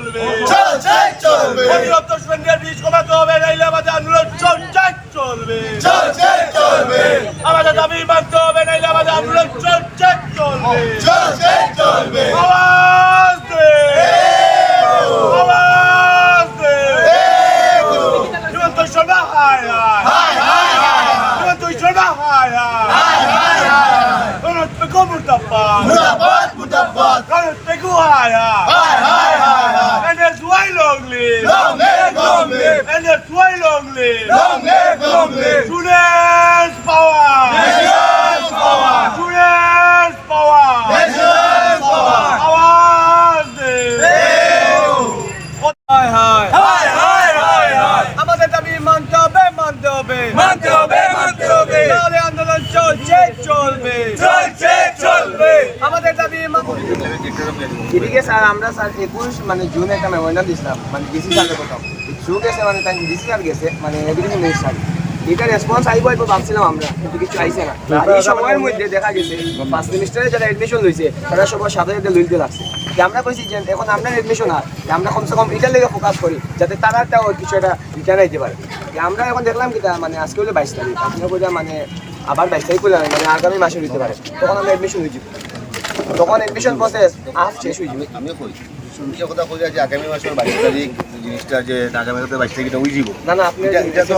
চলবে। চলছে চলবে। অতিরিক্ত স্টুডেন্টের ফিস কমাতে হবে নাইলে আমাদের আন্দোলন চলছে চলবে। চলছে চলবে। আমাদের দাবি মানতে হবে নাইলে আমাদের আন্দোলন চলছে চলবে। চলছে চলবে। আওয়াজ দে। আওয়াজ দে। হিমন্ত শর্মা হায় হায়। হায় হায় হায়। হিমন্ত শর্মা হায় হায়। হায় হায় রণত পেকো মুর্দাবাদ মুর্দাবাদ মুর্দাবাদ রণত পেকো হায় হায় হায় হায় হায় NSY long live! Long live, long live! NSY long live! Long live, long live! Students power! Nation's power! Students power! Nation's power! আওয়াজ দে! হায় হায় হায় হায় হায় হায় আমাদের দাবি মানতে হবে মানতে হবে মানতে হবে মানতে হবে নাহলে আন্দোলন চলছে চলবে চলছে চলবে আমাদের দাবি মানতে এদিকে স্যার আমরা স্যার একুশ মানে জুন একটা মেমোরিয়াল দিছিলাম মানে ডিসি স্যারের কোথাও শু গেছে মানে তাই ডিসি স্যার গেছে মানে এডুকেশন মিনিস্টার এটা রেসপন্স আইব আইব ভাবছিলাম আমরা কিন্তু কিছু আইছে না। এই সময়ের মধ্যে দেখা গেছে ফার্স্ট সেমিস্টারে যারা এডমিশন লইছে তারা সবার সাথে সাথে লইতে লাগছে। আমরা কইছি যে এখন আমরা এডমিশন আর যে আমরা কমসে কম এটার লেগে ফোকাস করি যাতে তারা একটা কিছু একটা রিটার্ন আইতে পারে। যে আমরা এখন দেখলাম কি মানে আজকে হলো বাইশ তারিখ আপনি কইলা মানে আবার বাইশ তারিখ মানে আগামী মাসে হইতে পারে তখন আমরা এডমিশন হয়ে যাব তখন এডমিশন প্রসেস আজ শেষ হয়ে যাবে। আমিও কই শুনছি কথা কই যে আগামী মাসের বাইশ তারিখ জিনিসটা যে আগামী মাসের বাইশ তারিখ এটা উই না না আপনি এটা এটা তো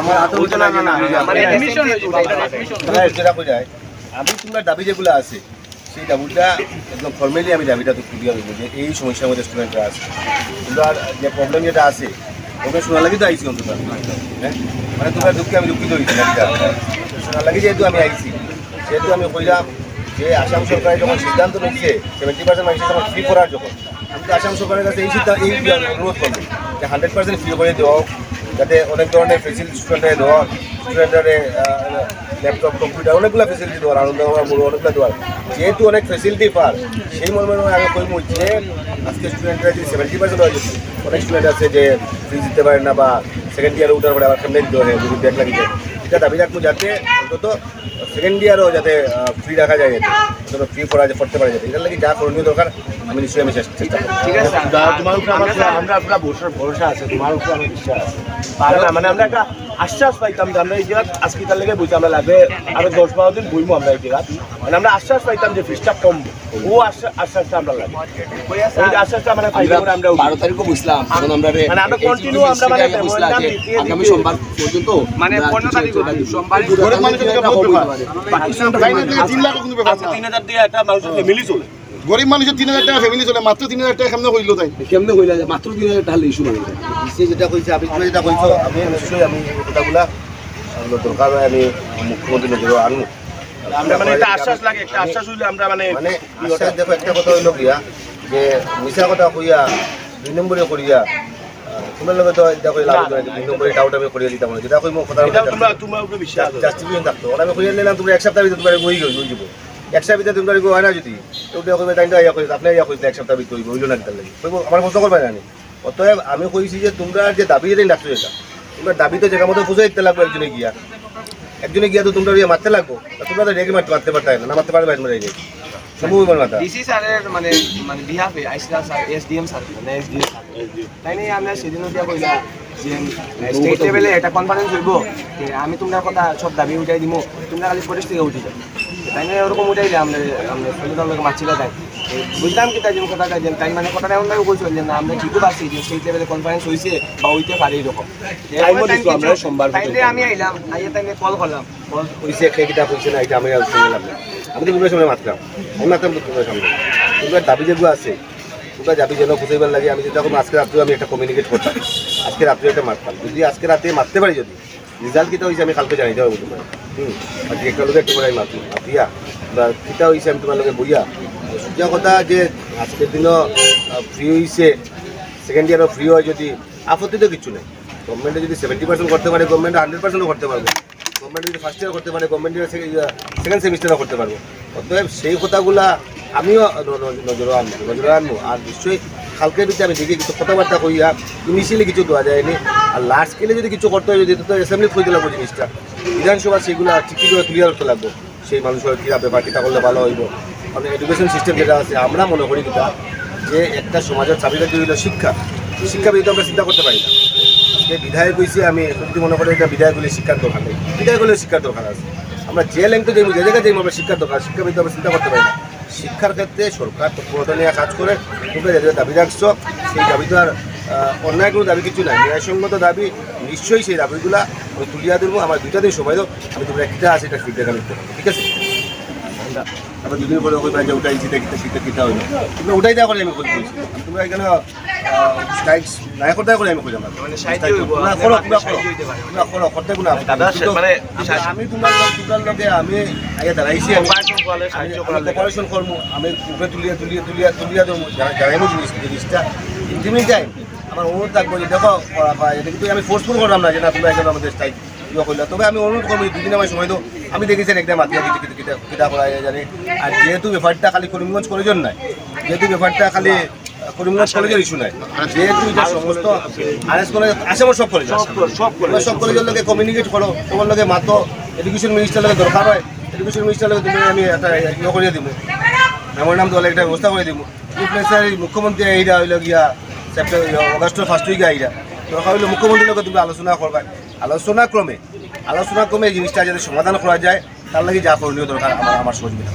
আমার হাতে হইতো না। না। মানে আমি। যেটা কই যায় তোমার দাবি যেগুলো আছে সেই দাবিটা একদম ফর্মালি আমি দাবিটা তো হইব যে এই সমস্যার মধ্যে স্টুডেন্টরা আছে। কিন্তু আর যে প্রবলেম যেটা আছে ওকে শোনা লাগি তো আইসি অন্তত। হ্যাঁ? মানে তোমার দুঃখে আমি দুঃখিত হয়েছি শোনা লাগি যেহেতু আমি আইসি সেহেতু আমি কইলাম যে আসাম সরকার যখন সিদ্ধান্ত নিচ্ছে সেভেন্টি পার্সেন্ট মানুষের যখন ফ্রি করার যখন আমি তো আসাম সরকারের কাছে এই সিদ্ধান্ত এই অনুরোধ করব যে হান্ড্রেড পার্সেন্ট ফ্রি করে দেওয়া যাতে অনেক ধরনের ফেসিলিটি স্টুডেন্টের দেওয়া স্টুডেন্টের ল্যাপটপ কম্পিউটার অনেকগুলো ফেসিলিটি দেওয়ার আনন্দ হওয়ার বড় অনেকগুলো দেওয়ার। যেহেতু অনেক ফেসিলিটি পার, সেই মর্মে আমি কইব যে আজকে স্টুডেন্টরা যদি সেভেন্টি পার্সেন্ট হয় যদি অনেক স্টুডেন্ট আছে যে ফ্রি দিতে পারে না বা সেকেন্ড ইয়ারে উঠার পরে আবার সামনে দিতে হয় যদি ব্যাক লাগিয়ে এটা দাবি রাখব যাতে অন্তত সেকেন্ড ইয়ারও যাতে ফ্রি রাখা যায় যাতে অন্তত ফ্রি করা করতে পারা যাতে এটার লাগে যা করণীয় দরকার আমি নিশ্চয়ই আমি চেষ্টা করব। ঠিক আছে তোমার উপরে আমরা আপনার ভরসা ভরসা আছে তোমার উপরে আমার বিশ্বাস আছে। মানে আমরা একটা আশ্বাস পাইতাম যে আমরা এই জায়গা আজকে তার লেগে বুঝতাম আমরা লাগবে আরও দশ বারো দিন বইমো আমরা এই জায়গা মানে আমরা আশ্বাস পাইতাম যে ফিসটা কম ও আশ্বাস আশ্বাসটা আমরা লাগে ওই আশ্বাসটা মানে পাইলে পরে আমরা বারো তারিখও বুঝলাম তখন আমরা মানে আমরা continue আমরা মানে আগামী সোমবার পর্যন্ত মানে পনেরো তারিখ সোমবার গরিব মানুষের তিন আচ্ছা হাজার গরিব মানুষের তিন হাজার টাকা ফ্যামিলি চলে মাত্র তিন হাজার টাকা কেমনে হইল তাই? কেমনে হইলা? মাত্র তিন হাজার টাকা ইস্যু সে যেটা কইছে আপনি তুমি যেটা কইছো আমি নিশ্চয়ই আমি কথাগুলা দরকার হয় আমি মুখ্যমন্ত্রী নজরে আনব। আমরা মানে একটা আশ্বাস লাগে একটা আশ্বাস হইলে আমরা মানে মানে আশ্বাস দেখো একটা কথা হইল গিয়া যে মিশা কথা কইয়া দুই নম্বরে করিয়া তোমার লগে তো কই ডাউট আমি করিয়া দিতাম না যেটা মো কথা এটা তোমরা তোমার উপরে বিশ্বাস জাস্টিফিকেশন থাকতো আমি কইয়া নিলাম তুমি এক সপ্তাহ ভিতরে তোমার বই গই হই যাব এক সপ্তাহ ভিতরে তোমার হয় না যদি তো কইবে তাই ইয়া কইছে আপনি ইয়া কইছে এক সপ্তাহ ভিতরে হইল না কিতার লাগি আমার প্রশ্ন করবে না অতএব আমি কইছি যে তোমরা যে দাবি যেটা ডাকছো এটা তোমরা দাবি তো জায়গা মতো বুঝাই দিতে লাগবে একজনে গিয়া একজনে গিয়া তো তোমরা ইয়ে মারতে লাগবো তোমরা তো রেগে মারতে মারতে পারতে না মারতে পারবে একবার রেগে হইবার মাথা ডিসি স্যারের মানে মানে বিহাফে আইসলা স্যার এসডিএম স্যার মানে এসডিএম স্যার তাই নিয়ে আমরা সেদিনও দিয়া কইলা যে স্টেট লেভেলে এটা কনফারেন্স হইব আমি তোমরা কথা সব দাবি উঠাই দিব তোমরা খালি পরিস্থিতি উঠি যাও। তাই নিয়ে ওরকম উঠাইলে আমরা আমরা লোক মারছিল তাই। এ, বুঝলাম কি তাই যে কথাটা যে তাই মানে কথাটা এমন ভাবে বলছিল যে না আমরা ঠিকই পাচ্ছি যে স্টেট লেভেলে কনফারেন্স হয়েছে বা হইতে পারে এরকম। আমরা সোমবার তাইলে আমি আইলাম আইয়া কল করলাম। কল না এটা আমি আমি তো তোমরা সামনে মাতলাম। আমি মাতলাম সামনে দাবি যেগুলো আছে দাবি যেন বুঝাইবার লাগে আমি আজকে আমি একটা কমিউনিকেট করতাম। আজকে রাত্রে একটা মারতাম যদি আজকে রাতে মারতে পারি যদি রেজাল্ট কিটা হয়েছে আমি কালকে পারব তোমার হুম। আর একটা লোক একটু করে আমি মাতলাম। কিটা হয়েছে আমি তোমার লোকে বইয়া সোজা কথা যে আজকের দিনও ফ্রি হয়েছে সেকেন্ড ইয়ারও ফ্রি হয় যদি, আপত্তি তো কিছু নেই। গভর্নমেন্টে যদি সেভেন্টি পার্সেন্ট করতে পারে গভর্নমেন্ট হান্ড্রেড পার্সেন্টও করতে পারবে। গভর্নমেন্ট যদি ফার্স্ট ইয়ার করতে পারে গভর্নমেন্ট সেকেন্ড সেমিস্টারও করতে পারব। অতএব সেই কথাগুলা আমিও নজরে আনব নজরে আনব। আর নিশ্চয়ই কালকে যদি আমি দেখি কিছু কথাবার্তা কইয়া ইনিশিয়ালি কিছু দেওয়া যায়নি, আর লাস্ট স্কেলে যদি কিছু করতে হয়, যদি তো অ্যাসেম্বলি হইতে লাগবো জিনিসটা, বিধানসভা সেগুলো ঠিক করে ক্লিয়ার করতে লাগবো। সেই মানুষের কীরা ব্যাপার কীটা করলে ভালো হইব? মানে এডুকেশন সিস্টেম যেটা আছে, আমরা মনে করি যেটা, যে একটা সমাজের চাবিকাঠি হইল শিক্ষা। শিক্ষা বিধি আমরা চিন্তা করতে পারি না। আজকে বিধায়ক হয়েছি আমি, সত্যি মনে করি এটা বিধায়ক হলে শিক্ষার দরকার নেই। বিধায়ক হলে শিক্ষার দরকার আছে। আমরা যে ল্যাংকে যাই যে জায়গায় যাই আমরা শিক্ষার দরকার, শিক্ষা বিধি আমরা চিন্তা করতে পারি না। শিক্ষার ক্ষেত্রে সরকার তৎপরতা নিয়ে কাজ করে তোমরা যে দাবি রাখছো, সেই দাবি তো আর অন্যায় কোনো দাবি কিছু নাই। ন্যায়সঙ্গত দাবি, নিশ্চয়ই সেই দাবিগুলা আমি তুলিয়া দেবো আমার দুইটা দিন সময় দাও, আমি তোমরা কিটা আছে এটা ফিডব্যাক আমি ঠিক আছে? আবার দুদিন পরে কইবা যে ওটাই জিতে কিতা কিতা কিতা হইল তোমরা ওটাই দেওয়া করে আমি কই বলছি তোমরা এখানে করতে করে আমি কইলাম মানে হইব, করো। করো করো। করতে কোনো দাদা, মানে আমি- আমি তোমার তোমার লগে আমি আগে দাঁড়াইছি আমি Cooperation করলে, সাহায্য করার লেগে। কপারেশন আমি উপরে তুলিয়া তুলিয়া তুলিয়া তুলিয়া দেবো জানাইবো জিনিস জিনিসটা। ইন্টিমিট টাইম আমার অনুরোধ থাকব যে দেখো করা বা এটা কিন্তু আমি ফোর্সফুল করলাম না যে না তোমরা এখানে আমাদের স্ট্রাইক ইয়ে করলে তবে আমি অনুরোধ করব এই দুদিন আমার সময় তো আমি দেখেছি একদম দিতে কিতা যায় জানি। আর যেহেতু ব্যাপারটা খালি করিমগঞ্জ কলেজের নাই যেহেতু ব্যাপারটা খালি করিমগঞ্জ কলেজের ইস্যু নাই যেহেতু এটা সমস্ত আর এস কলেজ আসামের সব কলেজ সব কলেজের লগে কমিউনিকেট করো তোমার লগে মাতো এডুকেশন মিনিস্টার দরকার হয় এডুকেশন মিনিস্টার লগে তুমি আমি একটা ইয়ে করিয়ে দিব আমার নাম দলে একটা ব্যবস্থা করে দিব মুখ্যমন্ত্রী এইটা হইল গিয়া সেপ্টেম্বর অগস্টের ফার্স্ট উইকে আইরা দরকার হইলে মুখ্যমন্ত্রীর লগে তুমি আলোচনা করবা আলোচনা ক্রমে আলোচনা ক্রমে এই জিনিসটা যাতে সমাধান করা যায়, তার লাগে যা করণীয় দরকার আমার আমার সহযোগিতা।